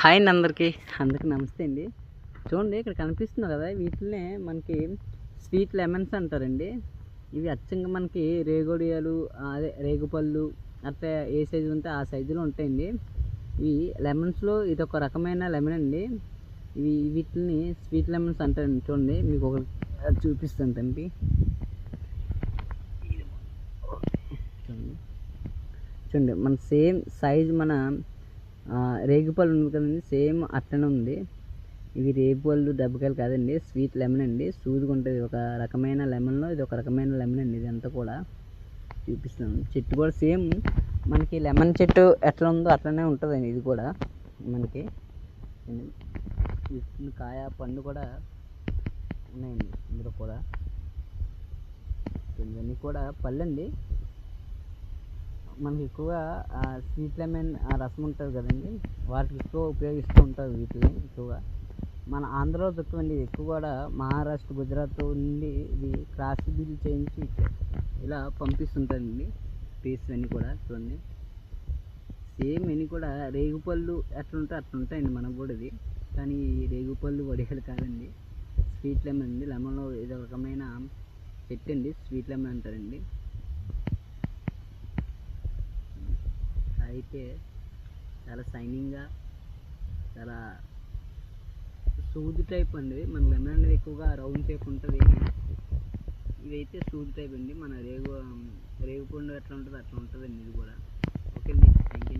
Hi అండి అందరికీ. అందరికీ నమస్తే అండి. చూడండి ఇక్కడ కనిపిస్తుంది కదా వీటినే మనకి స్వీట్ లెమన్స్ అంటారండి. ఇవి అచ్చంగా మనకి రేగొడియాలు అదే రేగుపళ్ళు అట్లా ఏ సైజు ఉంటే ఆ సైజులో ఉంటాయండి. ఇవి లెమన్స్లో ఇది ఒక రకమైన లెమన్ అండి. ఇవి వీటిని స్వీట్ లెమన్స్ అంటారండి. చూడండి మీకు ఒక చూపిస్తాను తంపి చూడండి మన సేమ్ సైజ్ మన రేగుపళ్ళు ఉంది కదండి సేమ్ అట్లనే ఉంది. ఇవి రేగుపళ్ళు దెబ్బకాయలు కాదండి స్వీట్ లెమన్ అండి. సూదిగా ఉంటుంది ఒక రకమైన లెమన్లో ఇది ఒక రకమైన లెమన్ అండి ఇదంతా కూడా చూపిస్తున్నాను. చెట్టు కూడా సేమ్ మనకి లెమన్ చెట్టు ఎట్లా ఉందో అట్లనే ఉంటుందండి ఇది కూడా మనకి. కాయ పండు కూడా ఉన్నాయండి ఇందులో కూడా. ఇవన్నీ కూడా పళ్ళండి. మనకి ఎక్కువగా స్వీట్ లెమన్ రసం ఉంటుంది కదండి. వాటికి ఎక్కువ ఉపయోగిస్తూ ఉంటారు వీటిని ఎక్కువగా. మన ఆంధ్రలో దొరుకుతుంది అండి ఎక్కువ కూడా మహారాష్ట్ర గుజరాత్ నుండి ఇది క్రాస్ బిల్ చేయించి ఇలా పంపిస్తుంటారండి. పీస్ అన్నీ కూడా చూడండి. సేమ్ అన్నీ కూడా రేగుపళ్ళు ఎట్లా ఉంటే అట్లా ఉంటాయండి మనకు కూడా ఇది కానీ రేగుపళ్ళు వడియాలు కాదండి. స్వీట్ లెమన్ అండి. లెమన్లో ఇది రకమైన చెట్టు అండి. స్వీట్ లెమన్ అంటారండి. అయితే చాలా షైనింగ్గా చాలా సూది టైప్ అండి. మన లెమన్ అనేది ఎక్కువగా రౌండ్ షేప్ ఉంటుంది. ఇవైతే సూది టైప్ అండి. మన రేగు రేగు పండు ఎట్లా ఉంటుంది అట్లా ఉంటుందండి ఇది కూడా. ఓకే అండి. Thank you